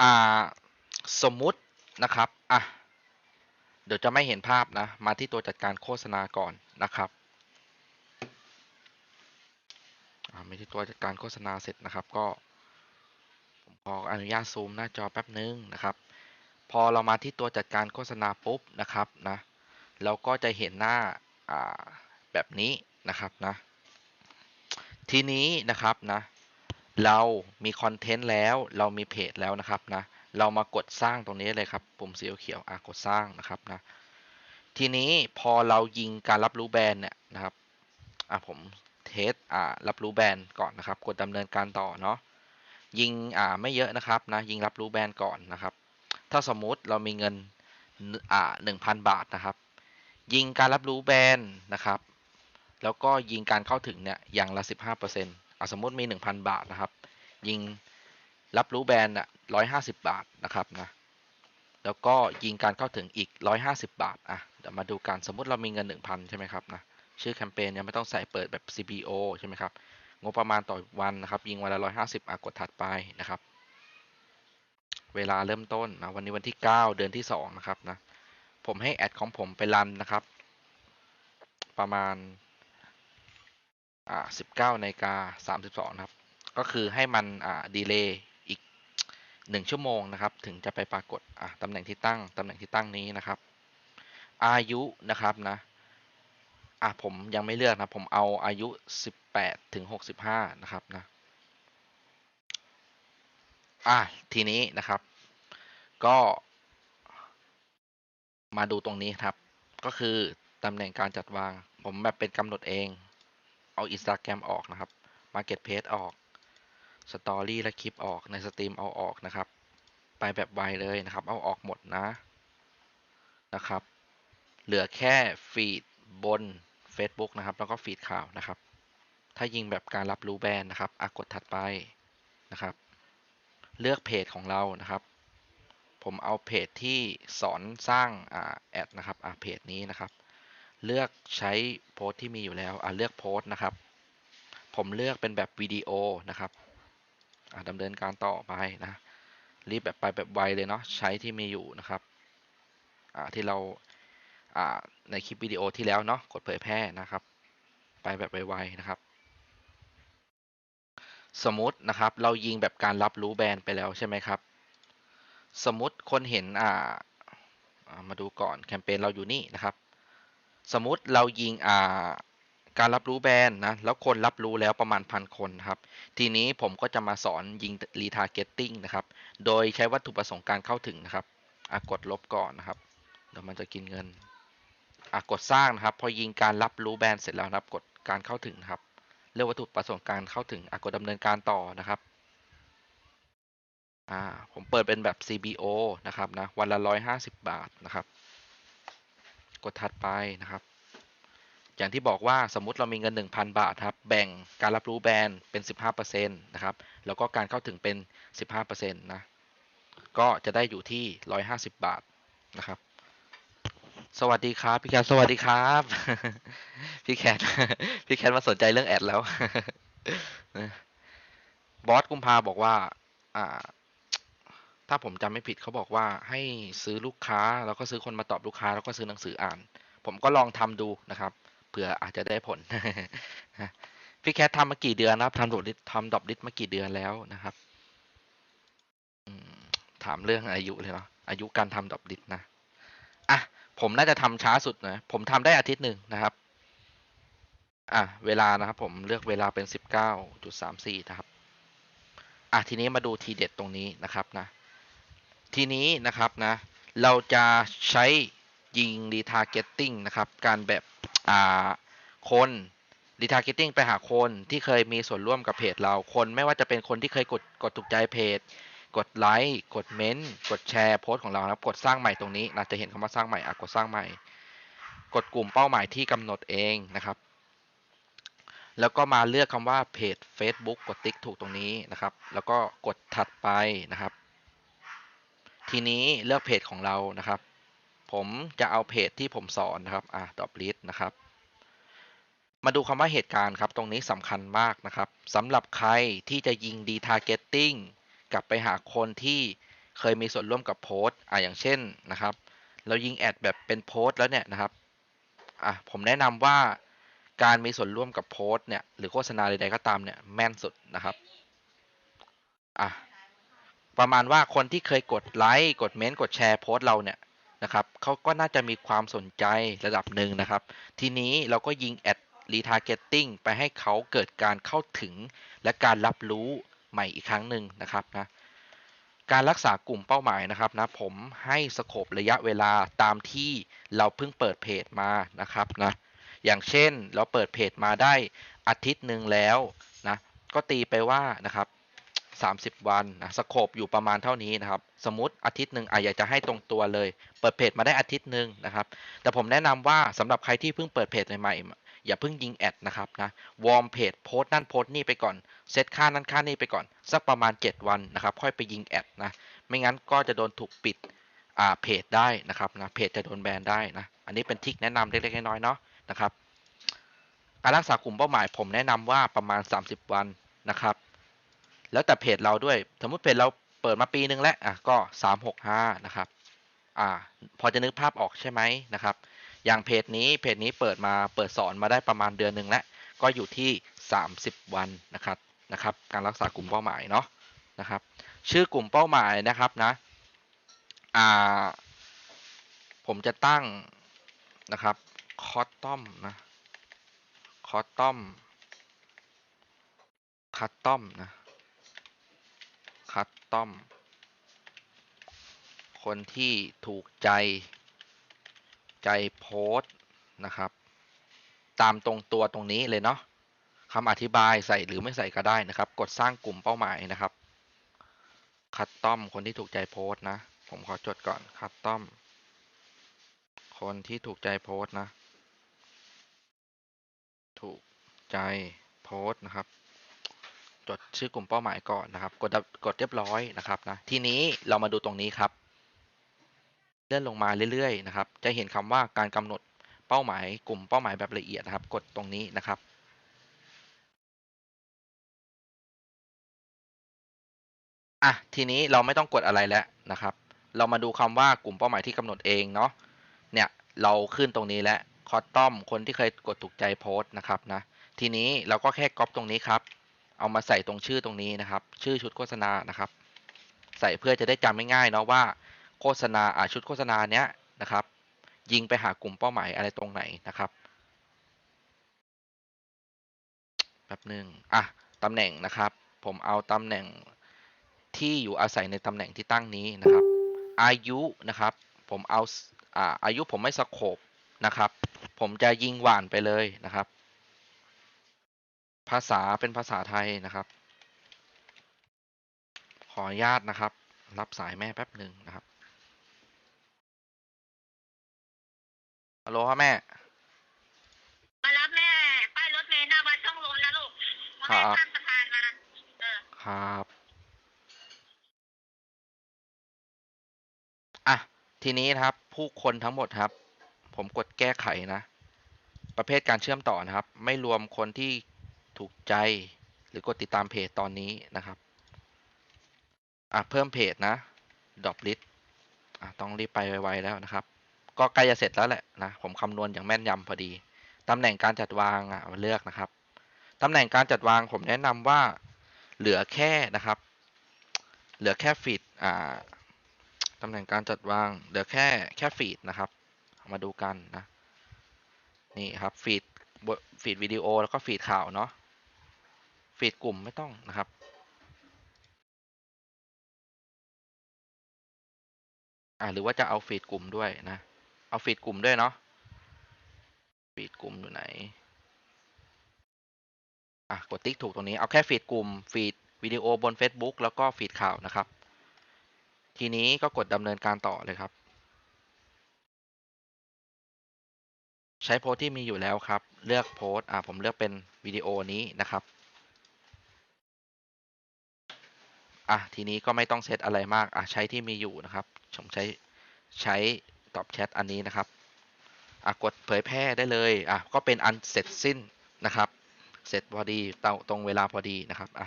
อ่าสมมุตินะครับอะเดี๋ยวจะไม่เห็นภาพนะ มาที่ตัวจัดการโฆษณาก่อนนะครับอ่าที่ตัวจัดการโฆษณาเสร็จนะครับ ก็ผมขออนุญาตซูมหน้าจอแป๊บนึงนะครับ พอเรามาที่ตัวจัดการโฆษณาปุ๊บนะครับนะเราก็จะเห็นหน้าแบบนี้นะครับนะ ทีนี้นะครับนะ เรามีคอนเทนต์แล้วเรามีเพจแล้วนะครับนะเรามากดสร้างตรงนี้เลยครับปุ่มสีเขียวอะกดสร้างนะครับนะทีนี้พอเรายิงการรับรู้แบรนด์เนี่ยนะครับอะผมเทสอ่ารับรู้แบรนด์ก่อนนะครับ กดดำเนินการต่อเนาะยิงอ่าไม่เยอะนะครับนะยิงรับรู้แบรนด์ก่อนนะครับ ถ้าสมมุติเรามีเงินอ่าหนึ่งพันบาทนะครับ ยิงการรับรู้แบรนด์นะครับ แล้วก็ยิงการเข้าถึงเนี่ยอย่างละ15%อะ สมมติมี 1,000 บาทนะครับ ยิงรับรู้แบรนด์อะ150บาทนะครับนะแล้วก็ยิงการเข้าถึงอีก 150 บาทอะเดี๋ยวมาดูกันสมมุติเรามีเงิน 1,000 ใช่ไหมครับนะชื่อแคมเปญยังไม่ต้องใส่เปิดแบบ CPO ใช่ไหมครับงบประมาณต่อวันนะครับ ยิงวันละ 150อะกดถัดไปนะครับ เวลาเริ่มต้นนะวันนี้วันที่ 9 เดือนที่ 2 นะครับนะผมให้แอดของผมไปรันนะครับ ประมาณ อ่าสิบเก้านาฬิกาสามสิบสองนะครับ ก็คือให้มันอ่าดีเลย์อีกหนึ่งชั่วโมงนะครับ ถึงจะไปปรากฏอะตำแหน่งที่ตั้งตำแหน่งที่ตั้งนี้นะครับ อายุนะครับนะอะผมยังไม่เลือกนะผมเอาอายุสิบแปดถึงหกสิบห้านะครับนะอะทีนี้นะครับ ก็มาดูตรงนี้ครับ ก็คือตำแหน่งการจัดวาง ผมแบบเป็นกำหนดเอง เอา Instagram ออกนะครับ Market Page ออก Story และคลิปออกในสตรีมเอาออกนะครับ ไปแบบไวเลยนะครับ เอาออกหมดนะนะครับ เหลือแค่ฟีดบน Facebook นะครับ แล้วก็ฟีดข่าวนะครับ ถ้ายิงแบบการรับรู้แบรนด์นะครับอะกดถัดไปนะครับ เลือกเพจของเรานะครับ ผมเอาเพจที่สอนสร้างอ่าแอดนะครับอ่าเพจนี้นะครับ เลือกใช้โพสที่มีอยู่แล้วอ่าเลือกโพสนะครับ ผมเลือกเป็นแบบวิดีโอนะครับอ่าดำเนินการต่อไปนะ รีบแบบไปแบบไวเลยเนาะใช้ที่มีอยู่นะครับอ่าที่เราอ่าในคลิปวิดีโอที่แล้วเนาะกดเผยแพร่นะครับ ไปแบบไวๆนะครับ สมมตินะครับ เรายิงแบบการรับรู้แบรนด์ไปแล้วใช่ไหมครับ สมมติคนเห็นอ่ามาดูก่อนแคมเปญเราอยู่นี่นะครับ สมมุติเรายิงอ่าการรับรู้แบรนด์นะ แล้วคนรับรู้แล้วประมาณพันคนครับ ทีนี้ผมก็จะมาสอนยิงรีทาร์เก็ตติ้งนะครับ โดยใช้วัตถุประสงค์การเข้าถึงนะครับอะกดลบก่อนนะครับ เดี๋ยวมันจะกินเงินอะกดสร้างนะครับ พอยิงการรับรู้แบรนด์เสร็จแล้วนะครับ กดการเข้าถึงนะครับ เลือกวัตถุประสงค์การเข้าถึงอะกดดำเนินการต่อนะครับ ผมเปิดเป็นแบบ CBO นะครับนะ วันละร้อยห้าสิบบาทนะครับ กดถัดไปนะครับ อย่างที่บอกว่าสมมุติเรามีเงิน 1,000 บาทครับ แบ่งการรับรู้แบรนด์เป็น 15%นะครับ แล้วก็การเข้าถึงเป็น 15%นะ ก็จะได้อยู่ที่ 150 บาทนะครับ สวัสดีครับ พี่แคทสวัสดีครับ พี่แคทพี่แคทมาสนใจเรื่องแอดแล้ว บอสกุมภาบอกว่า อ่า ถ้าผมจำไม่ผิดเขาบอกว่าให้ซื้อลูกค้า แล้วก็ซื้อคนมาตอบลูกค้า แล้วก็ซื้อหนังสืออ่าน ผมก็ลองทำดูนะครับเผื่ออาจจะได้ผลพี่แคททำมากี่เดือนนะครับทำดอกลิสทำดอกลิสมากี่เดือนแล้วนะครับถามเรื่องอายุเลยเนาะอายุการทำดอกลิสนะอะผมน่าจะทำช้าสุดนะผมทำได้อาทิตย์หนึ่งนะครับอะเวลานะครับผมเลือกเวลาเป็นสิบเก้าจุดสามสี่นะครับอะทีนี้มาดูทีเด็ดตรงนี้นะครับนะ ทีนี้นะครับนะเราจะใช้ยิง retargeting นะครับการแบบอ่าคน retargeting ไปหาคนที่เคยมีส่วนร่วมกับเพจเราคนไม่ว่าจะเป็นคนที่เคยกดกดถูกใจเพจ กดไลค์กดเมนต์กดแชร์โพสต์ของเรานะครับกดสร้างใหม่ตรงนี้นะจะเห็นคำว่าสร้างใหม่อะกดสร้างใหม่ กดกลุ่มเป้าหมายที่กำหนดเองนะครับ แล้วก็มาเลือกคำว่าเพจ Facebook กดติ๊กถูกตรงนี้นะครับ แล้วก็กดถัดไปนะครับ ทีนี้เลือกเพจของเรานะครับ ผมจะเอาเพจที่ผมสอนนะครับอ่าดอ l ลิสนะครับ มาดูคำว่าเหตุการณ์ครับ ตรงนี้สำคัญมากนะครับสำหรับใครที่จะยิง retargeting กลับไปหาคนที่เคยมีส่วนร่วมกับโพสต์อะอย่างเช่นนะครับ เรายิงแอดแบบเป็นโพสต์แล้วเนี่ยนะครับอะผมแนะนำว่าการมีส่วนร่วมกับโพสต์เนี่ยหรือโฆษณาใดๆก็ตามเนี่ยแม่นสุดนะครับอะ ประมาณว่าคนที่เคยกดไลค์กดเมนต์กดแชร์โพสต์เราเนี่ยนะครับเขาก็น่าจะมีความสนใจระดับหนึ่งนะครับ ทีนี้เราก็ยิงแอดรีทาร์เก็ตติ้งไปให้เขาเกิดการเข้าถึง และการรับรู้ใหม่อีกครั้งหนึ่งนะครับนะการรักษากลุ่มเป้าหมายนะครับนะผมให้สโคประยะเวลาตามที่เราเพิ่งเปิดเพจมานะครับนะอย่างเช่นเราเปิดเพจมาได้อาทิตย์หนึ่งแล้วนะก็ตีไปว่านะครับ 30 วันนะสโคปอยู่ประมาณเท่านี้นะครับ สมมติอาทิตย์หนึ่งอาอยากจะให้ตรงตัวเลย เปิดเพจมาได้อาทิตย์หนึ่งนะครับ แต่ผมแนะนำว่าสำหรับใครที่เพิ่งเปิดเพจใหม่ๆอย่าเพิ่งยิงแอดนะครับนะวอร์มเพจโพสต์นั่นโพสต์นี่ไปก่อนเซตค่านั้นค่านี่ไปก่อน สักประมาณ 7 วันนะครับ ค่อยไปยิงแอดนะไม่งั้นก็จะโดนถูกปิดอ่าเพจได้นะครับนะเพจจะโดนแบนได้นะอันนี้เป็นทิคแนะนำเล็กๆน้อยๆเนาะนะครับการรักษากลุ่มเป้าหมายผมแนะนำว่าประมาณ 30 วันนะครับ แล้วแต่เพจเราด้วย สมมติเพจเราเปิดมาปีนึงแล้วอะก็ 365 นะครับอ่าพอจะนึกภาพออกใช่ไหมนะครับ อย่างเพจนี้เพจนี้เปิดมาเปิดสอนมาได้ประมาณเดือนหนึ่งแล้ว ก็อยู่ที่ 30 วันนะครับนะครับ การรักษากลุ่มเป้าหมายเนาะนะครับ ชื่อกลุ่มเป้าหมายนะครับนะอ่าผมจะตั้งนะครับคอตตอมนะคอตตอมคัตตอมนะ คัตตอม คนที่ถูกใจใจโพสนะครับ ตามตรงตัวตรงนี้เลยเนาะคำอธิบายใส่หรือไม่ใส่ก็ได้นะครับ กดสร้างกลุ่มเป้าหมายนะครับ คัตตอม คนที่ถูกใจโพสนะ ผมขอจดก่อนคัตตอม คนที่ถูกใจโพสนะ ถูกใจโพสนะครับ จดชื่อกลุ่มเป้าหมายก่อนนะครับ กดกดเรียบร้อยนะครับนะทีนี้เรามาดูตรงนี้ครับ เลื่อนลงมาเรื่อยๆนะครับ จะเห็นคำว่าการกำหนดเป้าหมาย กลุ่มเป้าหมายแบบละเอียดนะครับ กดตรงนี้นะครับอะทีนี้เราไม่ต้องกดอะไรแล้วนะครับ เรามาดูคำว่ากลุ่มเป้าหมายที่กำหนดเองเนาะเนี่ยเราขึ้นตรงนี้แล้วคอตตอมคนที่เคยกดถูกใจโพสต์นะครับนะทีนี้เราก็แค่ก๊อปตรงนี้ครับ เอามาใส่ตรงชื่อตรงนี้นะครับ ชื่อชุดโฆษณานะครับ ใส่เพื่อจะได้จำง่ายๆเนาะว่าโฆษณาอ่าชุดโฆษณาเนี้ยนะครับ ยิงไปหากลุ่มเป้าหมายอะไรตรงไหนนะครับแป๊บหนึ่งอะตำแหน่งนะครับ ผมเอาตำแหน่งที่อยู่อาศัยในตำแหน่งที่ตั้งนี้นะครับ อายุนะครับ ผมเอาอ่าอายุผมไม่สโคบนะครับ ผมจะยิงหวานไปเลยนะครับ ภาษาเป็นภาษาไทยนะครับ ขออนุญาตนะครับ รับสายแม่แป๊บหนึ่งนะครับฮัลโหลครับแม่ มารับแม่ ป้ายรถเมล์หน้าวัดช่องลมนะลูกครัแม่บข้ามสะพานมาเออครับอะทีนี้นะครับ ผู้คนทั้งหมดครับ ผมกดแก้ไขนะ ประเภทการเชื่อมต่อนะครับ ไม่รวมคนที่ ถูกใจ หรือกดติดตามเพจตอนนี้นะครับอะเพิ่มเพจนะดรอปลิสอะต้องรีบไปไวๆแล้วนะครับ ก็ใกล้จะเสร็จแล้วแหละนะผมคำนวณอย่างแม่นยำพอดีตำแหน่งการจัดวางอะเลือกนะครับตำแหน่งการจัดวางผมแนะนำว่าเหลือแค่นะครับ เหลือแค่ฟีดอ่าตำแหน่งการจัดวางเหลือแค่แค่ฟีดนะครับ มาดูกันนะนี่ครับฟีดฟีดวิดีโอแล้วก็ฟีดข่าวเนาะ ฟีดกลุ่มไม่ต้องนะครับอ่าหรือว่าจะเอาฟีดกลุ่มด้วยนะ เอาฟีดกลุ่มด้วยเนาะฟีดกลุ่มอยู่ไหนอะกดติ๊กถูกตรงนี้เอาแค่ฟีดกลุ่มฟีดวิดีโอบน Facebook แล้วก็ฟีดข่าวนะครับ ทีนี้ก็กดดำเนินการต่อเลยครับ ใช้โพสที่มีอยู่แล้วครับ เลือกโพสอ่าผมเลือกเป็นวิดีโอนี้นะครับ อะทีนี้ก็ไม่ต้องเซตอะไรมากอะใช้ที่มีอยู่นะครับผมใช้ใช้ตอบแชทอันนี้นะครับอะกดเผยแพร่ได้เลยอะก็เป็นอันเสร็จสิ้นนะครับ เสร็จพอดีตรงตรงเวลาพอดีนะครับอะ